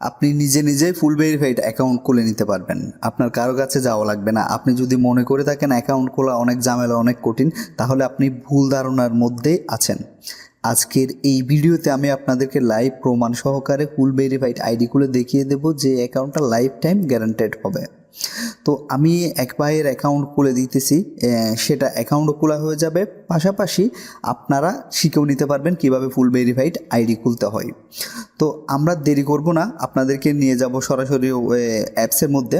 আপনি নিজে নিজেই ফুল ভেরিফাইড অ্যাকাউন্ট খুলে নিতে পারবেন। আপনার কারও কাছে যাওয়া লাগবে না। আপনি যদি মনে করে থাকেন অ্যাকাউন্ট খোলা অনেক ঝামেলা, অনেক কঠিন, তাহলে আপনি ভুল ধারণার মধ্যে আছেন। আজকের এই ভিডিওতে আমি আপনাদেরকে লাইভ প্রমাণ সহকারে ফুল ভেরিফাইড আইডি খুলে দেখিয়ে দেব যে অ্যাকাউন্টটা লাইফ টাইম গ্যারান্টেড হবে। তো আমি এক ভাইয়ের অ্যাকাউন্ট খুলে দিতেছি সেটা অ্যাকাউন্টও খোলা হয়ে যাবে। পাশাপাশি আপনারা শিখেও নিতে পারবেন কীভাবে ফুল ভেরিফাইড আইডি খুলতে হয়। তো আমরা দেরি করব না, আপনাদেরকে নিয়ে যাব সরাসরি অ্যাপসের মধ্যে।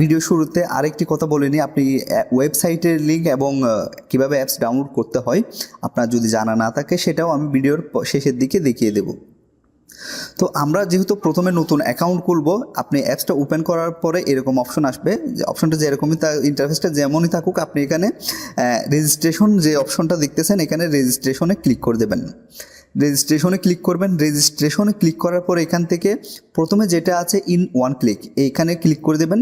ভিডিও শুরুতে আরেকটি কথা বলে নিই, আপনি ওয়েবসাইটের লিঙ্ক এবং কীভাবে অ্যাপস ডাউনলোড করতে হয়, আপনার যদি জানা না থাকে, সেটাও আমি ভিডিওর শেষের দিকে দেখিয়ে দেবো। তো আমরা যেহেতু প্রথমে নতুন অ্যাকাউন্ট খুলবো, আপনি অ্যাপসটা ওপেন করার পরে এরকম অপশন আসবে। যে অপশনটা যেরকমই তা ইন্টারফেসটা যেমনই থাকুক, আপনি এখানে রেজিস্ট্রেশন যে অপশনটা দেখতেছেন, এখানে রেজিস্ট্রেশনে ক্লিক করে দেবেন। রেজিস্ট্রেশনে ক্লিক করবেন। রেজিস্ট্রেশনে ক্লিক করার পর এখান থেকে প্রথমে যেটা আছে ইন ওয়ান ক্লিক এইখানে ক্লিক করে দেবেন।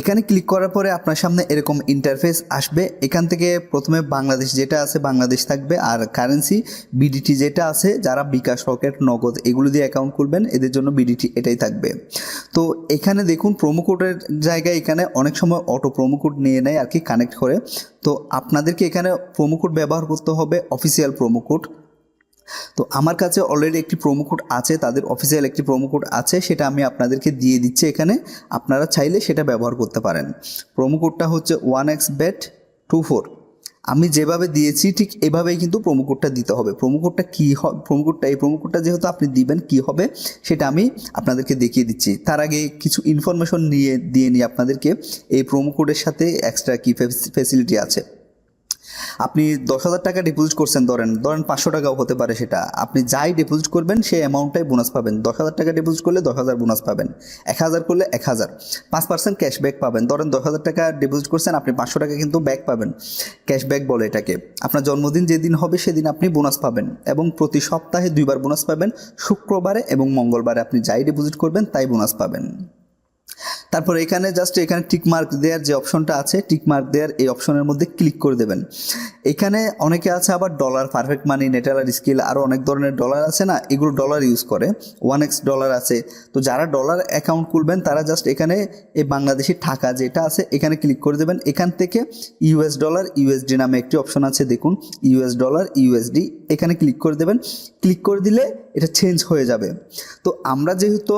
এখানে ক্লিক করার পরে আপনার সামনে এরকম ইন্টারফেস আসবে। এখান থেকে প্রথমে বাংলাদেশ যেটা আছে বাংলাদেশ থাকবে আর কারেন্সি বিডিটি যেটা আছে, যারা বিকাশ, রকেট, নগদ এগুলো দিয়ে অ্যাকাউন্ট খুলবেন, এদের জন্য বিডিটি এটাই থাকবে। তো এখানে দেখুন প্রোমো কোডের জায়গায় এখানে অনেক সময় অটো প্রোমো কোড নিয়ে নেয় আর কি কানেক্ট করে। তো আপনাদেরকে এখানে প্রোমো কোড ব্যবহার করতে হবে অফিসিয়াল প্রোমো কোড তো আমার কাছে অলরেডি একটি প্রোমো কোড আছে, তাদের অফিসিয়াল একটি প্রোমো কোড আছে, সেটা আমি আপনাদেরকে দিয়ে দিচ্ছি এখানে। আপনারা চাইলে সেটা ব্যবহার করতে পারেন। প্রোমো কোডটা হচ্ছে one X bet two four আমি যেভাবে দিয়েছি, ঠিক এভাবেই কিন্তু প্রোমো কোডটা দিতে হবে। প্রোমো কোডটা কী হবে প্রোমো কোডটা এই প্রোমো কোডটা যেহেতু আপনি দিবেন, কী হবে সেটা আমি আপনাদেরকে দেখিয়ে দিচ্ছি। তার আগে কিছু ইনফরমেশন নিয়ে, দিয়ে নিই আপনাদেরকে। এই প্রোমো কোডের সাথে এক্সট্রা কী ফেসিলিটি আছে? আপনি দশ হাজার টাকা ডিপোজিট করছেন, ধরেন ধরেন পাঁচশো টাকাও হতে পারে সেটা। আপনি যাই ডিপোজিট করবেন, সেই অ্যামাউন্টটাই বোনাস পাবেন। দশ হাজার টাকা ডিপোজিট করলে দশ হাজার বোনাস পাবেন। এক হাজার করলে এক হাজার। পাঁচ পার্সেন্ট ক্যাশব্যাক পাবেন। ধরেন দশ হাজার টাকা ডিপোজিট করছেন, আপনি পাঁচশো টাকা কিন্তু ব্যাক পাবেন। ক্যাশব্যাক বলে এটাকে। আপনার জন্মদিন যেদিন হবে, সেদিন আপনি বোনাস পাবেন এবং প্রতি সপ্তাহে দুইবার বোনাস পাবেন। শুক্রবারে এবং মঙ্গলবারে আপনি যাই ডিপোজিট করবেন, তাই বোনাস পাবেন। তারপর এখানে জাস্ট এখানে টিক মার্ক দেওয়ার যে অপশনটা আছে টিক মার্ক দেওয়ার এই অপশনের মধ্যে ক্লিক করে দেবেন। এখানে অনেকে আছে আবার dollar perfect money Neteller Skrill আরও অনেক ধরনের ডলার আছে না, এগুলো ডলার ইউজ করে। ওয়ান এক্স ডলার আছে। তো যারা ডলার অ্যাকাউন্ট খুলবেন, তারা জাস্ট এখানে এই বাংলাদেশি টাকা যেটা আছে, এখানে ক্লিক করে দেবেন। এখান থেকে ইউএস ডলার ইউএসডি নামে একটি অপশন আছে, দেখুন। ইউএস ডলার ইউএসডি এখানে ক্লিক করে দেবেন। ক্লিক করে দিলে এটা চেঞ্জ হয়ে যাবে। তো আমরা যেহেতু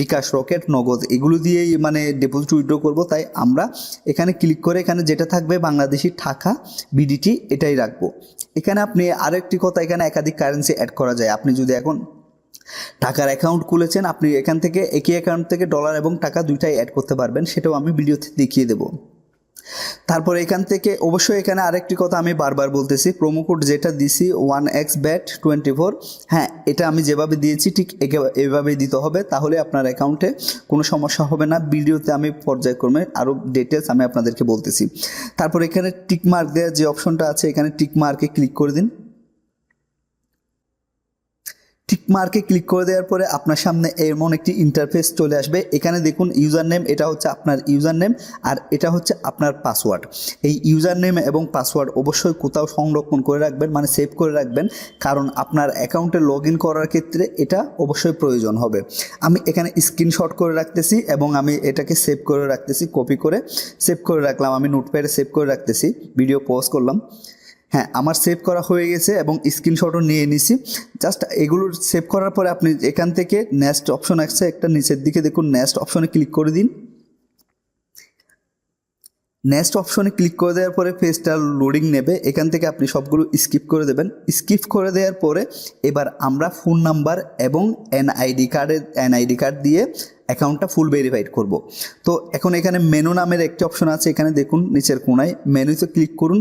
বিকাশ রকেট নগদ, এগুলো দিয়েই মানে ডিপোজিট উইথড্র করব। তাই আমরা এখানে ক্লিক করে এখানে যেটা থাকবে বাংলাদেশি টাকা বিডিটি এটাই রাখব। এখানে আপনি আরও একটি কথা, এখানে একাধিক কারেন্সি অ্যাড করা যায়। আপনি যদি এখন টাকার অ্যাকাউন্ট খুলেছেন, আপনি এখান থেকে একই অ্যাকাউন্ট থেকে ডলার এবং টাকা দুইটাই অ্যাড করতে পারবেন, সেটাও আমি ভিডিওতে দেখিয়ে দেবো। তারপর এখান থেকে অবশ্যই এখানে আরেকটি কথা আমি বারবার বলতেছি প্রোমো কোড যেটা দিছি one X bet twenty four হ্যাঁ এটা আমি যেভাবে দিয়েছি ঠিক এভাবেই দিতে হবে, তাহলে আপনার অ্যাকাউন্টে কোনো সমস্যা হবে না, ভিডিওতে আমি পর্যায়ক্রমে আরও ডিটেলস আমি আপনাদেরকে বলতেছি। তারপর এখানে টিক মার্ক দেওয়ার যে অপশনটা আছে, এখানে টিক মার্কে ক্লিক করে দিন। টিক মার্কে ক্লিক করে দেওয়ার পরে আপনার সামনে এমন একটি ইন্টারফেস চলে আসবে। এখানে দেখুন ইউজার নেম এটা হচ্ছে আপনার ইউজার নেম আর এটা হচ্ছে আপনার পাসওয়ার্ড এই ইউজার নেম এবং পাসওয়ার্ড অবশ্যই কোথাও সংরক্ষণ করে রাখবেন মানে সেভ করে রাখবেন, কারণ আপনার অ্যাকাউন্টে লগ ইন করার ক্ষেত্রে এটা অবশ্যই প্রয়োজন হবে। আমি এখানে স্ক্রিনশট করে রাখতেছি এবং আমি এটাকে সেভ করে রাখতেছি কপি করে সেভ করে রাখলাম, আমি নোটপ্যাডে সেভ করে রাখতেছি ভিডিও পজ করলাম। হ্যাঁ আমার সেভ করা হয়ে গেছে এবং স্ক্রিনশটও নিয়ে নিছি। জাস্ট এগুলো সেভ করার পরে আপনি এখান থেকে নেক্সট অপশন আসছে একটা নিচের দিকে দেখুন নেক্সট অপশনে ক্লিক করে দিন। নেক্সট অপশনে ক্লিক করে দেওয়ার পরে পেজটা লোডিং নেবে, এখান থেকে আপনি সবগুলো স্কিপ করে দেবেন। স্কিপ করে দেওয়ার পরে এবার আমরা ফোন নাম্বার এবং এনআইডি কার্ডের এনআইডি কার্ড দিয়ে অ্যাকাউন্টটা ফুল ভেরিফাইড করব। তো এখন এখানে মেনু নামের একটি অপশন আছে, এখানে দেখুন নিচের কোনায় মেনুতে ক্লিক করুন।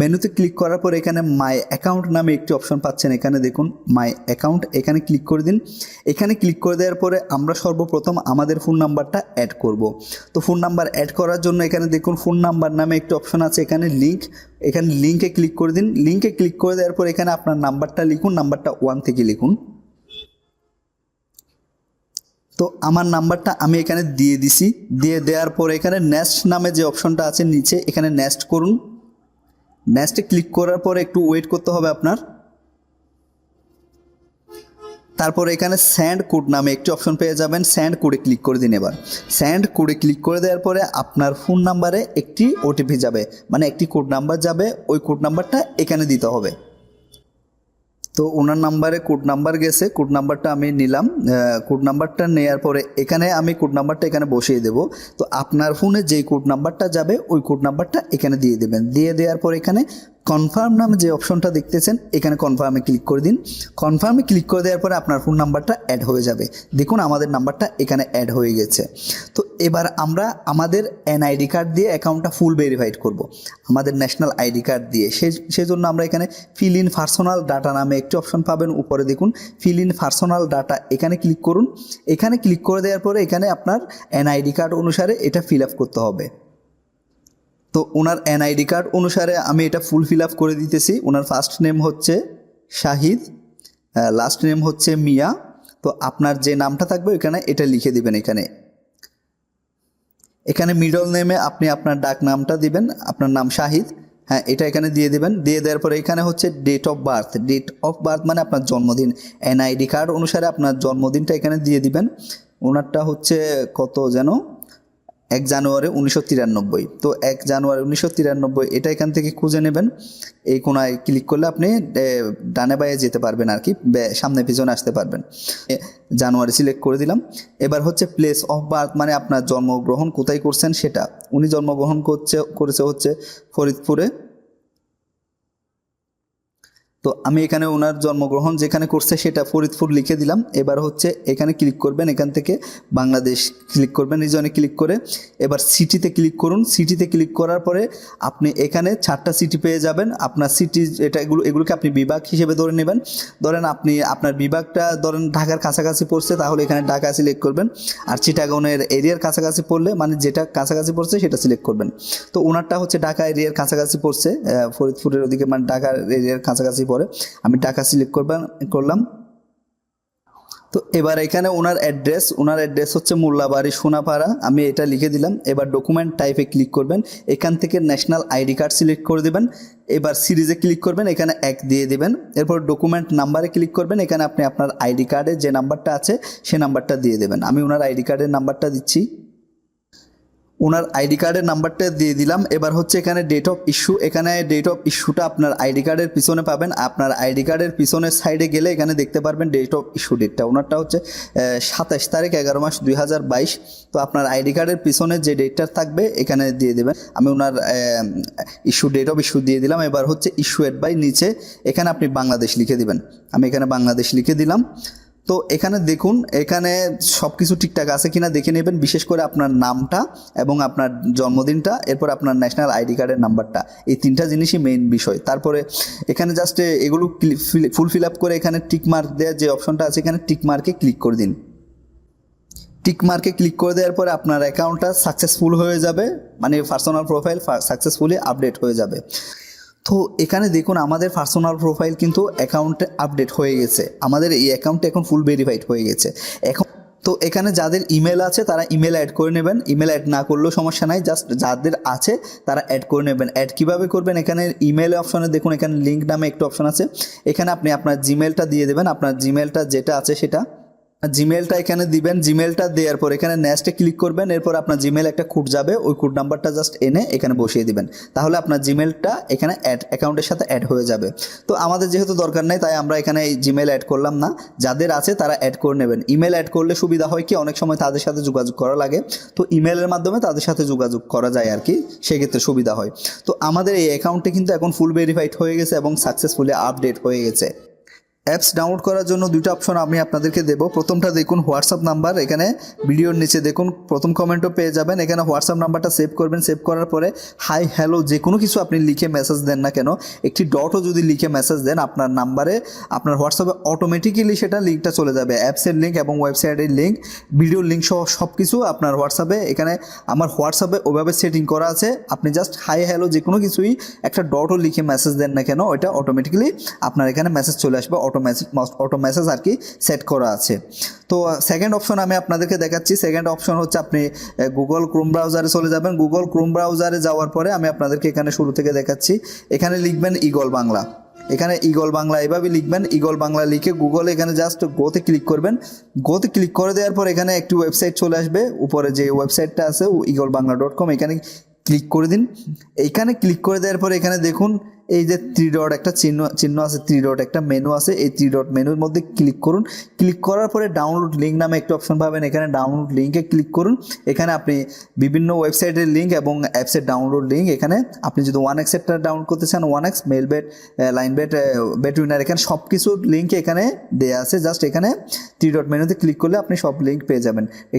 মেনুতে ক্লিক করার পর এখানে মাই অ্যাকাউন্ট নামে একটি অপশন পাচ্ছেন, এখানে দেখুন মাই অ্যাকাউন্ট এখানে ক্লিক করে দিন। এখানে ক্লিক করে দেওয়ার পরে আমরা সর্বপ্রথম আমাদের ফোন নাম্বারটা অ্যাড করব। তো ফোন নাম্বার অ্যাড করার জন্য এখানে দেখুন ফোন নাম্বার নামে একটি অপশন আছে, এখানে লিঙ্ক এখানে লিঙ্কে ক্লিক করে দিন। লিঙ্কে ক্লিক করে দেওয়ার পর এখানে আপনার নাম্বারটা লিখুন নাম্বারটা ওয়ান থেকে লিখুন। তো আমার নাম্বারটা আমি এখানে দিয়ে দিছি। দিয়ে দেওয়ার পর এখানে নেক্সট নামে যে অপশনটা আছে নিচে, এখানে নেক্সট করুন। নেক্সটে ক্লিক করার পর একটু ওয়েট করতে হবে আপনার। তারপর এখানে স্যান্ড কোড নামে একটি অপশন পেয়ে যাবেন স্যান্ড কোডে ক্লিক করে দিন এবার। স্যান্ড কোডে ক্লিক করে দেওয়ার পরে আপনার ফোন নাম্বারে একটি ওটিপি যাবে। মানে একটি কোড নাম্বার যাবে, ওই কোড নাম্বারটা এখানে দিতে হবে। তো ওনার নাম্বারে কোড নাম্বার গেছে, কোড নাম্বারটা আমি নিলাম কোড নাম্বারটা নেওয়ার পরে এখানে আমি কোড নাম্বারটা এখানে বসিয়ে দেব। তো আপনার ফোনে যেই কোড নাম্বারটা যাবে, ওই কোড নাম্বারটা এখানে দিয়ে দেবেন। দিয়ে দেওয়ার পর এখানে কনফার্ম নামে যে অপশনটা দেখতেছেন, এখানে কনফার্মে ক্লিক করে দিন। কনফার্মে ক্লিক করে দেওয়ার পরে আপনার ফোন নাম্বারটা অ্যাড হয়ে যাবে। দেখুন আমাদের নাম্বারটা এখানে অ্যাড হয়ে গেছে। তো এবার আমরা আমাদের এনআইডি কার্ড দিয়ে অ্যাকাউন্টটা ফুল ভেরিফাইড করব। আমাদের ন্যাশনাল আইডি কার্ড দিয়ে। সে, সেজন্য আমরা এখানে ফিল ইন পার্সোনাল ডাটা নামে একটি অপশন পাবেন। উপরে দেখুন ফিল ইন পার্সোনাল ডাটা এখানে ক্লিক করুন। এখানে ক্লিক করে দেওয়ার পরে এখানে আপনার এনআইডি কার্ড অনুসারে এটা ফিল আপ করতে হবে। তো ওনার এনআইডি কার্ড অনুসারে আমি এটা ফুল ফিল আপ করে দিতেছি। ওনার ফার্স্ট নেম হচ্ছে শাহিদ লাস্ট নেম হচ্ছে মিয়া। তো আপনার যে নামটা থাকবে এখানে এটা লিখে দিবেন এখানে। এখানে মিডল নেমে আপনি আপনার ডাক নামটা দিবেন, আপনার নাম শাহিদ। হ্যাঁ এটা এখানে দিয়ে দেবেন। দিয়ে দেওয়ার পরে এখানে হচ্ছে date of birth date of birth মানে আপনার জন্মদিন। এনআইডি কার্ড অনুসারে আপনার জন্মদিনটা এখানে দিয়ে দিবেন। ওনারটা হচ্ছে কত যেন? এক জানুয়ারি উনিশশো তিরানব্বই। তো এক জানুয়ারি উনিশশো তিরানব্বই এটা এখান থেকে খুঁজে নেবেন। এই কোনায় ক্লিক করলে আপনি ডানে বাইয়ে যেতে পারবেন আর কি সামনে পিছনে আসতে পারবেন। জানুয়ারি সিলেক্ট করে দিলাম। এবার হচ্ছে প্লেস অফ বার্থ মানে আপনার জন্মগ্রহণ কোথায় করছেন সেটা। উনি জন্মগ্রহণ করছে, করেছে হচ্ছে ফরিদপুরে। তো আমি এখানে ওনার জন্মগ্রহণ যেখানে করছে সেটা ফরিদপুর লিখে দিলাম। এবার হচ্ছে এখানে ক্লিক করবেন, এখান থেকে বাংলাদেশ ক্লিক করবেন রিজনে ক্লিক করে। এবার সিটিতে ক্লিক করুন। সিটিতে ক্লিক করার পরে আপনি এখানে চারটা সিটি পেয়ে যাবেন। আপনার সিটি এটা এগুলো, এগুলোকে আপনি বিভাগ হিসেবে ধরে নেবেন। ধরেন আপনি, আপনার বিভাগটা ধরেন ঢাকার কাছাকাছি পড়ছে, তাহলে এখানে ঢাকা সিলেক্ট করবেন। আর চিটাগনের এরিয়ার কাছাকাছি পড়লে মানে যেটা কাছাকাছি পড়ছে সেটা সিলেক্ট করবেন। তো ওনারটা হচ্ছে ঢাকা এরিয়ার কাছাকাছি পড়ছে ফরিদপুরের ওদিকে মানে ঢাকার এরিয়ার কাছাকাছি পড়ে আমি টাকা সিলেক্ট করবেন করলাম। তো এবার এখানে ওনার অ্যাড্রেস ওনার অ্যাড্রেস হচ্ছে মোল্লাবাড়ি সোনাপাড়া। আমি এটা লিখে দিলাম। এবার ডকুমেন্ট টাইপে ক্লিক করবেন। এখান থেকে ন্যাশনাল আইডি কার্ড সিলেক্ট করে দেবেন। এবার সিরিজে ক্লিক করবেন। এখানে এক দিয়ে দেবেন। এরপর ডকুমেন্ট নাম্বারে ক্লিক করবেন। এখানে আপনি আপনার আইডি কার্ডে যে নাম্বারটা আছে, সে নাম্বারটা দিয়ে দেবেন। আমি ওনার আইডি কার্ডের নাম্বারটা দিচ্ছি। ওনার আইডি কার্ডের নাম্বারটা দিয়ে দিলাম। এবার হচ্ছে এখানে ডেট অফ ইস্যু এখানে ডেট অফ ইস্যুটা আপনার আইডি কার্ডের পিছনে পাবেন। আপনার আইডি কার্ডের পিছনের সাইডে গেলে এখানে দেখতে পারবেন ডেট অফ ইস্যু ডেটটা ওনারটা হচ্ছে সাতাশ তারিখ, এগারো মাস দুই হাজার বাইশ। তো আপনার আইডি কার্ডের পিছনে যে ডেটটা থাকবে, এখানে দিয়ে দেবেন। আমি ওনার ইস্যু ডেট অফ ইস্যু দিয়ে দিলাম। এবার হচ্ছে ইস্যু এড বাই নিচে এখানে আপনি বাংলাদেশ লিখে দিবেন। আমি এখানে বাংলাদেশ লিখে দিলাম। তো এখানে দেখুন, এখানে সব কিছু ঠিকঠাক আছে কিনা দেখে নেবেন, বিশেষ করে আপনার নামটা এবং আপনার জন্মদিনটা, এরপর আপনার ন্যাশনাল আইডি কার্ডের নাম্বারটা এই তিনটা জিনিসই মেইন বিষয়। তারপরে এখানে জাস্ট এগুলো ফুল ফিল আপ করে এখানে টিক মার্ক দেওয়ার যে অপশনটা আছে, এখানে টিক মার্কে ক্লিক করে দিন। টিক মার্কে ক্লিক করে দেওয়ার পরে আপনার অ্যাকাউন্টটা সাকসেসফুল হয়ে যাবে মানে পার্সোনাল প্রোফাইল সাকসেসফুলি আপডেট হয়ে যাবে। তো এখানে দেখুন আমাদের পার্সোনাল প্রোফাইল কিন্তু অ্যাকাউন্টে আপডেট হয়ে গেছে। আমাদের এই অ্যাকাউন্টটা এখন ফুল ভেরিফাইড হয়ে গেছে। এখন তো এখানে যাদের ইমেল আছে, তারা ইমেল অ্যাড করে নেবেন। ইমেল অ্যাড না করলেও সমস্যা নাই জাস্ট যাদের আছে, তারা অ্যাড করে নেবেন। অ্যাড কীভাবে করবেন? এখানে ইমেল অপশনে দেখুন, এখানে লিঙ্ক নামে একটা অপশন আছে। এখানে আপনি আপনার জিমেলটা দিয়ে দেবেন। আপনার জিমেলটা যেটা আছে সেটা জিমেলটা এখানে দিবেন জিমেলটা দেওয়ার পর এখানে নেক্সটে ক্লিক করবেন, এরপর আপনার জিমেল একটা কোড যাবে, ওই কোড নাম্বারটা জাস্ট এনে এখানে বসিয়ে দিবেন। তাহলে আপনার জিমেলটা এখানে অ্যাড অ্যাকাউন্টের সাথে অ্যাড হয়ে যাবে। তো আমাদের যেহেতু দরকার নেই, তাই আমরা এখানে এই জিমেল অ্যাড করলাম না। যাদের আছে তারা অ্যাড করে নেবেন। ইমেল অ্যাড করলে সুবিধা হয় কি? অনেক সময় তাদের সাথে যোগাযোগ করা লাগে। তো ইমেলের মাধ্যমে তাদের সাথে যোগাযোগ করা যায় আর কি। সেক্ষেত্রে সুবিধা হয়। তো আমাদের এই অ্যাকাউন্টে কিন্তু এখন ফুল ভেরিফাইড হয়ে গেছে এবং সাকসেসফুলি আপডেট হয়ে গেছে। অ্যাপস ডাউনলোড করার জন্য দুটো অপশন আমি আপনাদেরকে দেবো। প্রথমটা দেখুন হোয়াটসঅ্যাপ নাম্বার এখানে ভিডিওর নিচে দেখুন, প্রথম কমেন্টও পেয়ে যাবেন। এখানে হোয়াটসঅ্যাপ নাম্বারটা সেভ করবেন সেভ করার পরে হাই হ্যালো যে কোনো কিছু আপনি লিখে মেসেজ দেন না কেন, একটি ডটও যদি লিখে মেসেজ দেন, আপনার নাম্বারে আপনার হোয়াটসঅ্যাপে অটোমেটিক্যালি সেটা লিঙ্কটা চলে যাবে। অ্যাপসের লিঙ্ক এবং ওয়েবসাইটের লিঙ্ক ভিডিওর লিঙ্ক সহ সব কিছু আপনার হোয়াটসঅ্যাপে এখানে আমার হোয়াটসঅ্যাপে ওইভাবে সেটিং করা আছে। আপনি জাস্ট হাই হ্যালো যে কোনো কিছুই একটা ডটও লিখে মেসেজ দেন না কেন, ওইটা অটোমেটিক্যালি আপনার এখানে মেসেজ চলে আসবে অটো মেসেজ অটো মেসেজ আর কি সেট করা আছে। তো সেকেন্ড অপশন আমি আপনাদেরকে দেখাচ্ছি। সেকেন্ড অপশন হচ্ছে আপনি গুগল ক্রোম ব্রাউজারে চলে যাবেন। গুগল ক্রোম ব্রাউজারে যাওয়ার পরে আমি আপনাদেরকে এখানে শুরু থেকে দেখাচ্ছি। এখানে লিখবেন ইগল বাংলা এখানে ইগল বাংলা এভাবে লিখবেন ইগল বাংলা লিখে গুগলে এখানে জাস্ট গোতে ক্লিক করবেন। গোতে ক্লিক করে দেওয়ার পর এখানে একটি ওয়েবসাইট চলে আসবে। উপরে যে ওয়েবসাইটটা আছে ইগল বাংলা ডট কম এখানে ক্লিক করে দিন। এইখানে ক্লিক করে দেওয়ার পর এখানে দেখুন, এই যে থ্রি ডট একটা চিহ্ন চিহ্ন আছে থ্রি ডট একটা মেনু আছে, এই থ্রি ডট মেনুর মধ্যে ক্লিক করুন। ক্লিক করার পরে ডাউনলোড লিঙ্ক নামে একটা অপশন পাবেন। এখানে ডাউনলোড লিঙ্কে ক্লিক করুন। এখানে আপনি বিভিন্ন ওয়েবসাইটের লিঙ্ক এবং অ্যাপসের ডাউনলোড লিঙ্ক এখানে আপনি যদি ওয়ান এক্সেরটা ডাউনলোড করতে চান one X Melbet Linebet Betwinner এখানে সব কিছুর লিঙ্ক এখানে দেওয়া আছে। জাস্ট এখানে থ্রি ডট মেনুতে ক্লিক করলে আপনি সব লিঙ্ক পেয়ে যাবেন।